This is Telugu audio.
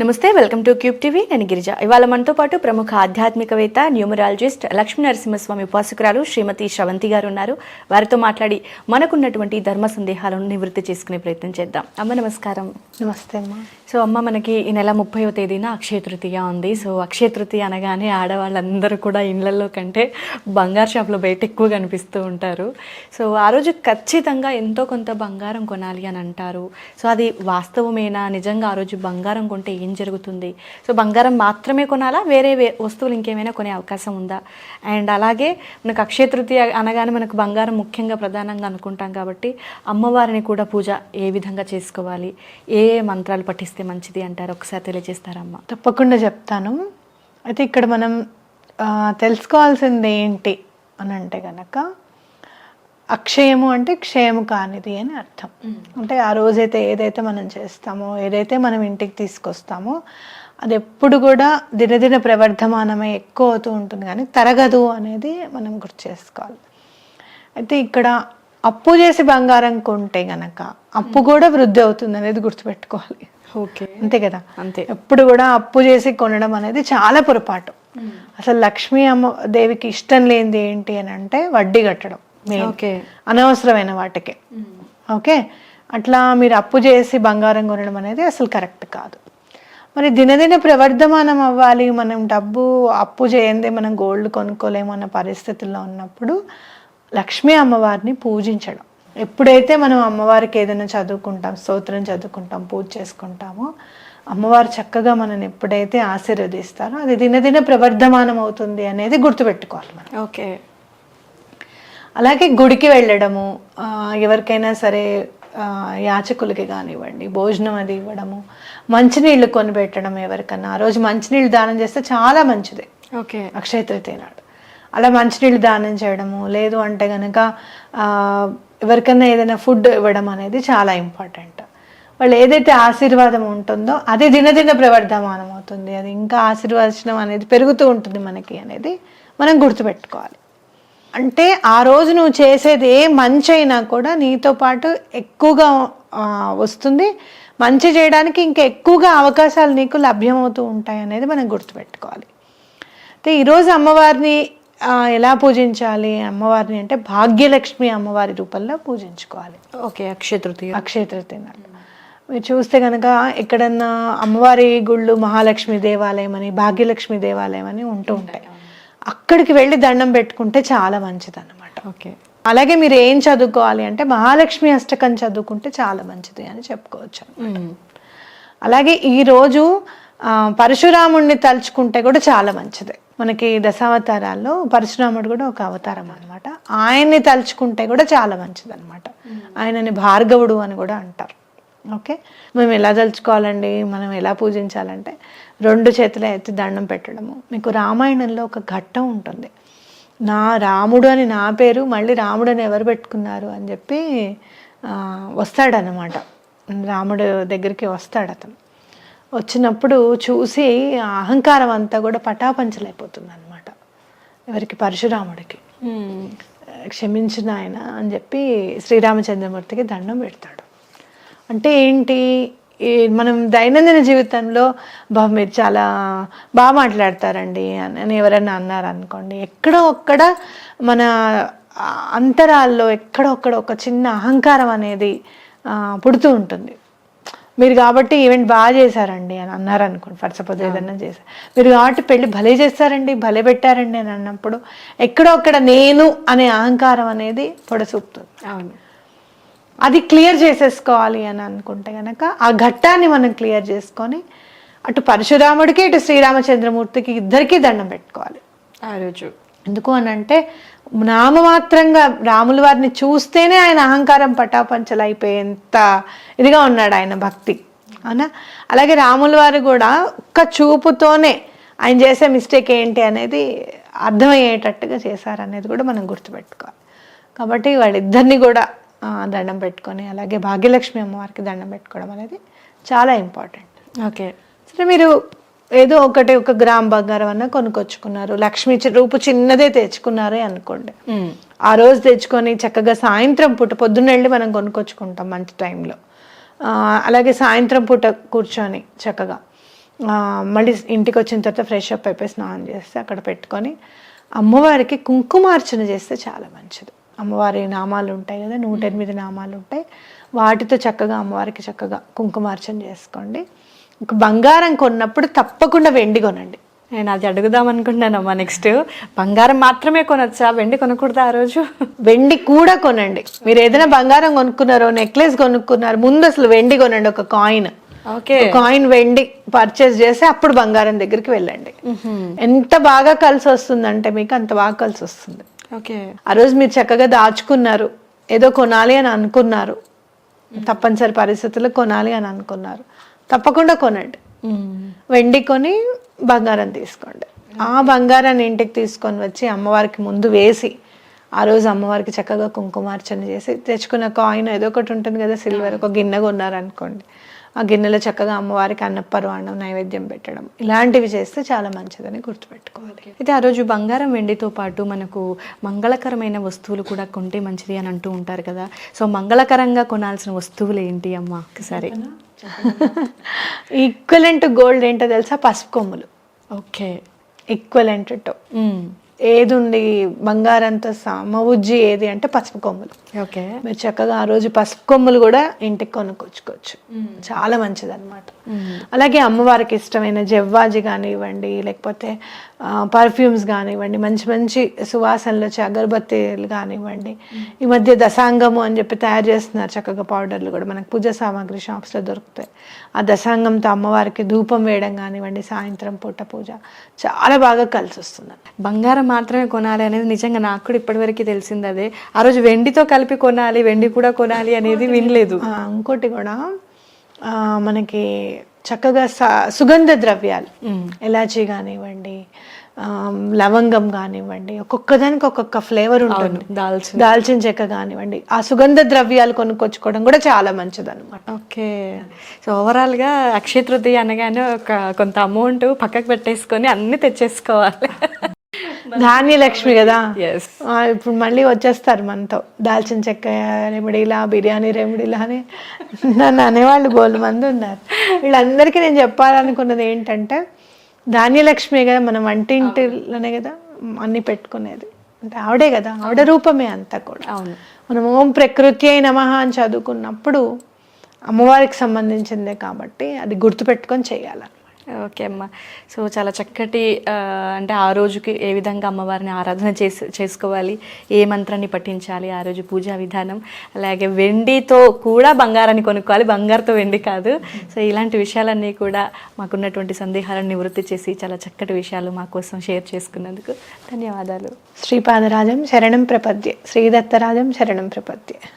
నమస్తే వెల్కమ్ టు క్యూబ్ టీవీ. నేను గిరిజ. ఇవాళ మనతో పాటు ప్రముఖ ఆధ్యాత్మికవేత్త న్యూమరాలజిస్ట్ లక్ష్మీ నరసింహస్వామి ఉపాసకురాలు శ్రీమతి శ్రవంతి గారు ఉన్నారు. వారితో మాట్లాడి మనకున్నటువంటి ధర్మ సందేహాలను నివృత్తి చేసుకునే ప్రయత్నం చేద్దాం. అమ్మ నమస్కారం. నమస్తే అమ్మ. సో అమ్మ మనకి ఈ నెల ముప్పైవ తేదీన అక్షయ తృతీయ ఉంది. సో అక్షయ తృతీయ అనగానే ఆడవాళ్ళందరూ కూడా ఇళ్ళలో కంటే బంగారు షాప్లో బయట ఎక్కువ కనిపిస్తూ ఉంటారు. సో ఆ రోజు ఖచ్చితంగా ఎంతో కొంత బంగారం కొనాలి అని అంటారు. సో అది వాస్తవమేనా? నిజంగా ఆ రోజు బంగారం కొంటే ఏం జరుగుతుంది? సో బంగారం మాత్రమే కొనాలా? వేరే వస్తువులు ఇంకేమైనా కొనే అవకాశం ఉందా? అండ్ అలాగే మనకు అక్షయ తృతీయ అనగానే మనకు బంగారం ముఖ్యంగా ప్రధానంగా అనుకుంటాం కాబట్టి అమ్మవారిని కూడా పూజ ఏ విధంగా చేసుకోవాలి? ఏ మంత్రాలు పఠిస్తే మంచిది అంటారు. ఒకసారి తెలియజేస్తారమ్మా. తప్పకుండా చెప్తాను. అయితే ఇక్కడ మనం తెలుసుకోవాల్సింది ఏంటి అని అంటే గనక అక్షయము అంటే క్షయము కానిది అని అర్థం. అంటే ఆ రోజైతే ఏదైతే మనం చేస్తామో ఏదైతే మనం ఇంటికి తీసుకొస్తామో అది ఎప్పుడు కూడా దినదిన ప్రవర్ధమానమై ఎక్కువ అవుతూ ఉంటుంది. కానీ తరగదు అనేది మనం గుర్తు చేసుకోవాలి. అయితే ఇక్కడ అప్పు చేసి బంగారం కొంటే గనక అప్పు కూడా వృద్ధి అవుతుంది అనేది గుర్తుపెట్టుకోవాలి. ఓకే. అంతే కదా. అంతే. ఎప్పుడు కూడా అప్పు చేసి కొనడం అనేది చాలా పొరపాటు. అసలు లక్ష్మీ అమ్మ దేవికి ఇష్టం లేనిది ఏంటి అని అంటే వడ్డీ కట్టడం. ఓకే. అనవసరమైన వాటికి. ఓకే? అట్లా మీరు అప్పు చేసి బంగారం కొనడం అనేది అసలు కరెక్ట్ కాదు. మరి దినదిన ప్రవర్ధమానం అవ్వాలి మనం డబ్బు అప్పు చేయందే మనం గోల్డ్ కొనుక్కోలేము అన్న పరిస్థితుల్లో ఉన్నప్పుడు లక్ష్మీ అమ్మవారిని పూజించడం. ఎప్పుడైతే మనం అమ్మవారికి ఏదైనా చదువుకుంటాం స్తోత్రం చదువుకుంటాం పూజ చేసుకుంటామో అమ్మవారు చక్కగా మనని ఎప్పుడైతే ఆశీర్వదిస్తారో అది దినదిన ప్రవర్ధమానం అవుతుంది అనేది గుర్తుపెట్టుకోవాలి మనం. ఓకే. అలాగే గుడికి వెళ్ళడము ఎవరికైనా సరే యాచకులకి కానివ్వండి భోజనం అది ఇవ్వడము మంచినీళ్ళు కొనిపెట్టడం ఎవరికన్నా ఆ రోజు మంచినీళ్ళు దానం చేస్తే చాలా మంచిది. ఓకే. అక్షయ తృతీయ నాడు. అలా మంచినీళ్ళు దానం చేయడము లేదు అంటే కనుక ఎవరికైనా ఏదైనా ఫుడ్ ఇవ్వడం అనేది చాలా ఇంపార్టెంట్. వాళ్ళు ఏదైతే ఆశీర్వాదం ఉంటుందో అది దినదిన ప్రవర్ధమానం అవుతుంది. అది ఇంకా ఆశీర్వచనం అనేది పెరుగుతూ ఉంటుంది మనకి అనేది మనం గుర్తుపెట్టుకోవాలి. అంటే ఆ రోజు నువ్వు చేసేది ఏ మంచి అయినా కూడా నీతో పాటు ఎక్కువగా వస్తుంది. మంచి చేయడానికి ఇంకా ఎక్కువగా అవకాశాలు నీకు లభ్యమవుతూ ఉంటాయి అనేది మనం గుర్తుపెట్టుకోవాలి. అయితే ఈరోజు అమ్మవారిని ఎలా పూజించాలి అమ్మవారిని అంటే భాగ్యలక్ష్మి అమ్మవారి రూపంలో పూజించుకోవాలి. ఓకే అక్షయ తృతీయ. అక్షయ తృతీయ నాడు. మీరు చూస్తే కనుక ఎక్కడన్నా అమ్మవారి గుళ్ళు మహాలక్ష్మి దేవాలయం అని భాగ్యలక్ష్మి దేవాలయం అని ఉంటూ ఉంటాయి అక్కడికి వెళ్ళి దండం పెట్టుకుంటే చాలా మంచిది అన్నమాట ఓకే. అలాగే మీరు ఏం చదువుకోవాలి అంటే మహాలక్ష్మి అష్టకం చదువుకుంటే చాలా మంచిది అని చెప్పుకోవచ్చు అలాగే ఈరోజు పరశురాముణ్ణి తలుచుకుంటే కూడా చాలా మంచిది. మనకి దశావతారాల్లో పరశురాముడు కూడా ఒక అవతారం అనమాట ఆయన్ని తలుచుకుంటే కూడా చాలా మంచిది అనమాట ఆయనని భార్గవుడు అని కూడా అంటారు. ఓకే? మేము ఎలా తలుచుకోవాలండి? మనం ఎలా పూజించాలంటే రెండు చేతులు ఎత్తి దండం పెట్టడము. మీకు రామాయణంలో ఒక ఘట్టం ఉంటుంది. నా రాముడు అని నా పేరు మళ్ళీ రాముడు అని ఎవరు పెట్టుకున్నారు అని చెప్పి వస్తాడనమాట రాముడు దగ్గరికి వస్తాడు అతను వచ్చినప్పుడు చూసి అహంకారం అంతా కూడా పటాపంచలైపోతుంది అనమాట ఎవరికి? పరశురాముడికి. క్షమించిన ఆయన అని చెప్పి శ్రీరామచంద్రమూర్తికి దండం పెడతాడు. అంటే ఏంటి? మనం దైనందిన జీవితంలో బా మీరు చాలా బాగా మాట్లాడతారండి అని అని ఎవరైనా అన్నారు అనుకోండి ఎక్కడో ఒక్కడ మన అంతరాల్లో ఎక్కడో ఒక్కడ ఒక చిన్న అహంకారం అనేది పుడుతూ ఉంటుంది. మీరు కాబట్టి ఈవెంట్ బాగా చేశారండి అని అన్నారు అనుకోండి. ఫర్ సపోజ్ ఏదన్నా చేశారు మీరు కాబట్టి పెళ్ళి భలే చేస్తారండి భలే పెట్టారండి అని అన్నప్పుడు ఎక్కడో ఒక్కడ నేను అనే అహంకారం అనేది పొడసూపుతుంది అవును. అది క్లియర్ చేసేసుకోవాలి అని అనుకుంటే కనుక ఆ ఘట్టాన్ని మనం క్లియర్ చేసుకొని అటు పరశురాముడికి ఇటు శ్రీరామచంద్రమూర్తికి ఇద్దరికీ దండం పెట్టుకోవాలి. ఆ రోజు. ఎందుకు అని అంటే నామమాత్రంగా రాముల వారిని చూస్తేనే ఆయన అహంకారం పటాపంచలు అయిపోయేంత ఇదిగా ఉన్నాడు ఆయన భక్తి. అవునా? అలాగే రాముల వారు కూడా ఒక్క చూపుతోనే ఆయన చేసే మిస్టేక్ ఏంటి అనేది అర్థమయ్యేటట్టుగా చేశారనేది కూడా మనం గుర్తుపెట్టుకోవాలి. కాబట్టి వాళ్ళిద్దరిని కూడా దండం పెట్టుకొని అలాగే భాగ్యలక్ష్మి అమ్మవారికి దండం పెట్టుకోవడం అనేది చాలా ఇంపార్టెంట్. ఓకే. సరే మీరు ఏదో ఒకటి ఒక గ్రామ్ బంగారం అన్న కొనుక్కొచ్చుకున్నారు. లక్ష్మి రూపు చిన్నదే తెచ్చుకున్నారే అనుకోండి. ఆ రోజు తెచ్చుకొని చక్కగా సాయంత్రం పూట పొద్దున్న వెళ్ళి మనం కొనుక్కొచ్చుకుంటాం మంచి టైంలో. అలాగే సాయంత్రం పూట కూర్చొని చక్కగా మళ్ళీ ఇంటికి వచ్చిన తర్వాత ఫ్రెష్ అప్ అయిపోయి స్నానం చేస్తే అక్కడ పెట్టుకొని అమ్మవారికి కుంకుమార్చన చేస్తే చాలా మంచిది. అమ్మవారి నామాలు ఉంటాయి కదా నూట ఎనిమిది నామాలు ఉంటాయి. వాటితో చక్కగా అమ్మవారికి చక్కగా కుంకుమార్చన చేసుకోండి. ఇంక బంగారం కొన్నప్పుడు తప్పకుండా వెండి కొనండి. నేను అది అడుగుదాం అనుకుంటున్నానమ్మా నెక్స్ట్. బంగారం మాత్రమే కొనొచ్చా? వెండి కొనకూడదా ఆ రోజు? వెండి కూడా కొనండి. మీరు ఏదైనా బంగారం కొనుక్కున్నారో నెక్లెస్ కొనుక్కున్నారు ముందు అసలు వెండి కొనండి ఒక కాయిన్. ఓకే. కాయిన్ వెండి పర్చేస్ చేసి అప్పుడు బంగారం దగ్గరికి వెళ్ళండి. ఎంత బాగా కలిసి వస్తుందంటే మీకు అంత బాగా కలిసి వస్తుంది. ఓకే. ఆ రోజు మీరు చక్కగా దాచుకున్నారు. ఏదో కొనాలి అని అనుకున్నారు. తప్పనిసరి పరిస్థితుల్లో కొనాలి అని అనుకున్నారు. తప్పకుండా కొనండి. వెండి కొని బంగారం తీసుకోండి. ఆ బంగారాన్ని ఇంటికి తీసుకొని వచ్చి అమ్మవారికి ముందు వేసి ఆ రోజు అమ్మవారికి చక్కగా కుంకుమార్చన చేసి తెచ్చుకున్న కాయిన్ ఏదో ఒకటి ఉంటుంది కదా సిల్వర్ ఒక గిన్నె కొన్నారనుకోండి. ఆ గిన్నెలో చక్కగా అమ్మవారికి అన్నపరవాణం నైవేద్యం పెట్టడం. ఇలాంటివి చేస్తే చాలా మంచిదని గుర్తుపెట్టుకోవాలి. అయితే ఆ రోజు బంగారం వెండితో పాటు మనకు మంగళకరమైన వస్తువులు కూడా కొంటే మంచిది అని అంటూ ఉంటారు కదా. సో మంగళకరంగా కొనాల్సిన వస్తువులు ఏంటి అమ్మా? ఒకసారి. ఈక్వలెంట్ గోల్డ్ ఏంటో తెలుసా? పసుపు కొమ్ములు. ఓకే. ఈక్వలెంట్ టు ఏది ఉంది బంగారంతో సమవుజ్జి ఏది అంటే పసుపు కొమ్ములు. ఓకే. మీరు చక్కగా ఆ రోజు పసుపు కొమ్ములు కూడా ఇంటికి కొనుక్కొచ్చుకోవచ్చు. చాలా మంచిది అనమాట అలాగే అమ్మవారికి ఇష్టమైన జవ్వాజి కానివ్వండి లేకపోతే పర్ఫ్యూమ్స్ కానివ్వండి మంచి మంచి సువాసనలు వచ్చే అగరబత్తీలు కానివ్వండి. ఈ మధ్య దశాంగము అని చెప్పి తయారు చేస్తున్నారు చక్కగా పౌడర్లు కూడా. మనకు పూజ సామాగ్రి షాప్స్లో దొరుకుతాయి. ఆ దశాంగంతో అమ్మవారికి ధూపం వేయడం కానివ్వండి సాయంత్రం పూట పూజ. చాలా బాగా కలిసి వస్తుంది. బంగారం మాత్రమే కొనాలి అనేది నిజంగా నాకు కూడా ఇప్పటివరకు తెలిసింది అదే. ఆ రోజు వెండితో కలిపి కొనాలి వెండి కూడా కొనాలి అనేది వినలేదు. ఇంకోటి కూడా మనకి చక్కగా స- సుగంధ ద్రవ్యాలు. ఎలాచీ కానివ్వండి లవంగం కానివ్వండి ఒక్కొక్క దానికి ఒక్కొక్క ఫ్లేవర్ ఉంటుంది. దాల్చిన దాల్చిన చెక్క కానివ్వండి. ఆ సుగంధ ద్రవ్యాలు కొనుక్కొచ్చుకోవడం కూడా చాలా మంచిది అనమాట ఓకే. సో ఓవరాల్గా అక్షయ తృతీయ అనగానే ఒక కొంత అమౌంట్ పక్కకు పెట్టేసుకొని అన్ని తెచ్చేసుకోవాలి. ధాన్యలక్ష్మి కదా? ఇప్పుడు మళ్ళీ వచ్చేస్తారు మనతో. దాల్చిన చెక్క రెమెడీలా బిర్యానీ రెమెడీలా అని. నన్ను అనేవాళ్ళు బోలు మంది ఉన్నారు. వీళ్ళందరికీ నేను చెప్పాలనుకున్నది ఏంటంటే ధాన్యలక్ష్మి కదా మనం వంటింటిలోనే కదా అన్ని పెట్టుకునేది. అంటే ఆవిడే కదా ఆవిడ రూపమే అంతా కూడా. అవును. మనం ఓం ప్రకృతి అయి నమః అని చదువుకున్నప్పుడు అమ్మవారికి సంబంధించిందే కాబట్టి అది గుర్తుపెట్టుకొని చేయాలి. ఓకే అమ్మ. సో చాలా చక్కటి అంటే ఆ రోజుకి ఏ విధంగా అమ్మవారిని ఆరాధన చేసు చేసుకోవాలి ఏ మంత్రాన్ని పఠించాలి ఆ రోజు పూజా విధానం అలాగే వెండితో కూడా బంగారాన్ని కొనుక్కోవాలి బంగారుతో వెండి కాదు. సో ఇలాంటి విషయాలన్నీ కూడా మాకున్నటువంటి సందేహాలను నివృత్తి చేసి చాలా చక్కటి విషయాలు మా కోసం షేర్ చేసుకున్నందుకు ధన్యవాదాలు. శ్రీపాదరాజం శరణం ప్రపద్యే. శ్రీదత్తరాజం శరణం ప్రపద్యే.